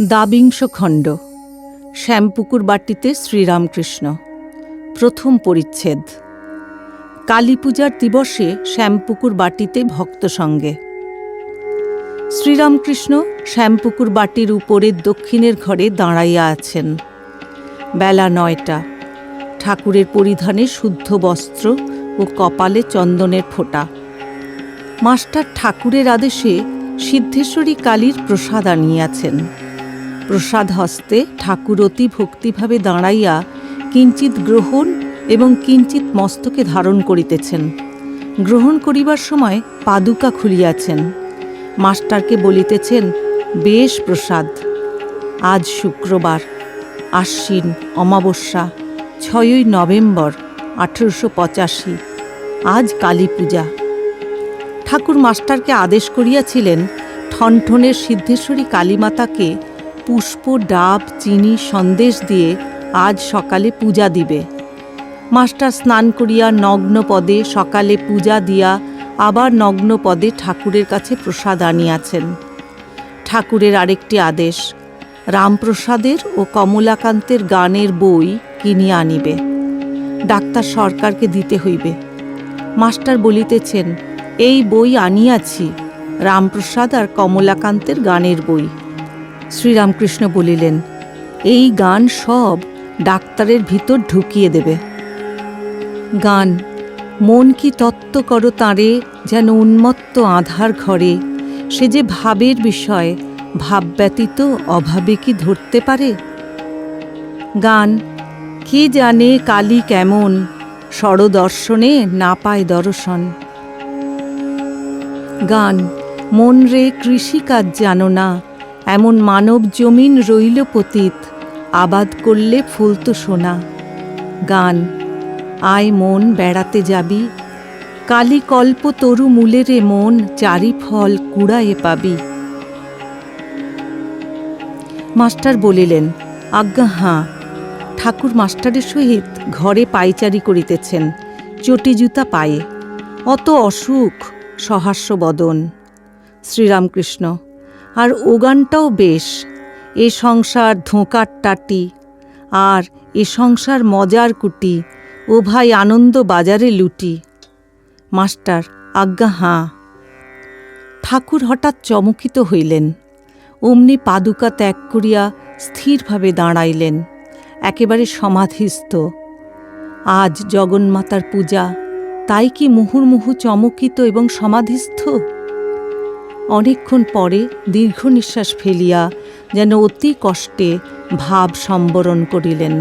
দাবিংশ খণ্ড। শ্যামপুকুর বাটিতে শ্রীরামকৃষ্ণ। প্রথম পরিচ্ছেদ। কালী পূজার দিবসে শ্যামপুকুর বাটিতে ভক্ত সঙ্গে। শ্রীরামকৃষ্ণ শ্যামপুকুর বাটির উপরের দক্ষিণের ঘরে দাঁড়াইয়া আছেন। বেলা নয়টা। ঠাকুরের পরিধানে শুদ্ধ বস্ত্র ও কপালে চন্দনের ফোঁটা। মাস্টার ঠাকুরের আদেশে সিদ্ধেশ্বরী কালীর প্রসাদ আনিয়াছেন। প্রসাদ হস্তে ঠাকুর অতি ভক্তিভাবে দাঁড়াইয়া কিঞ্চিত গ্রহণ এবং কিঞ্চিত মস্তকে ধারণ করিতেছেন। গ্রহণ করিবার সময় পাদুকা খুলিয়াছেন। মাস্টারকে বলিতেছেন, বেশ প্রসাদ, আজ শুক্রবার, আশ্বিন অমাবস্যা, ছয়ই নভেম্বর, আঠেরোশো পঁচাশি, আজ কালী পূজা। ঠাকুর মাস্টারকে আদেশ করিয়াছিলেন, ঠনঠনের সিদ্ধেশ্বরী কালীমাতাকে পুষ্প, ডাব, চিনি, সন্দেশ দিয়ে আজ সকালে পূজা দিবে। মাস্টার স্নান করিয়া নগ্ন পদে সকালে পূজা দিয়া আবার নগ্ন পদে ঠাকুরের কাছে প্রসাদ আনিয়াছেন। ঠাকুরের আরেকটি আদেশ, রামপ্রসাদের ও কমলাকান্তের গানের বই কিনিয়া আনিবে। ডাক্তার সরকারকে দিতে হইবে। মাস্টার বলিতেছেন, এই বই আনিয়াছি, রামপ্রসাদ আর কমলাকান্তের গানের বই। শ্রীরামকৃষ্ণ বলিলেন, এই গান সব ডাক্তারের ভিতর ঢুকিয়ে দেবে। গান, মন কি তত্ত্ব করো তাঁরে যেন উন্মত্ত আধার ঘরে। সে যে ভাবের বিষয়, ভাব ব্যতীত অভাবে কি ধরতে পারে? গান, কে জানে কালী কেমন, স্বরদর্শনে না পায় দর্শন। গান, মন রে কৃষিকাজ জানো না এমন মানব জমিন রইল পতীত। আবাদ করলে ফুলতো সোনা। গান, আয় মন বেড়াতে যাবি। কালী কল্প তরু মূলেরে মন, চারি ফল কুড়ায়ে পাবি। মাস্টার বলিলেন, আজ্ঞা, হাঁ। ঠাকুর মাস্টারের সহিত ঘরে পাইচারি করিতেছেন, চটি জুতা পায়ে। অত অসুখ, সহাস্য বদন। শ্রীরামকৃষ্ণ আর ওগানটাও বেশ। এ সংসার ধোঁকার টাটি আর এ সংসার মজার কুটি ও ভাই আনন্দ বাজারে লুটি। মাস্টার আজ্ঞা, হাঁ। ঠাকুর হঠাৎ চমকিত হইলেন। অমনি পাদুকা ত্যাগ করিয়া স্থিরভাবে দাঁড়াইলেন, একেবারে সমাধিস্থ। আজ জগন্মাতার পূজা, তাই কি মুহুর্মুহু চমকিত এবং সমাধিস্থ? অনেকক্ষণ পরে দীর্ঘ নিঃশ্বাস ফেলিয়া যেন অতি কষ্টে ভাব সম্বরণ করিলেন।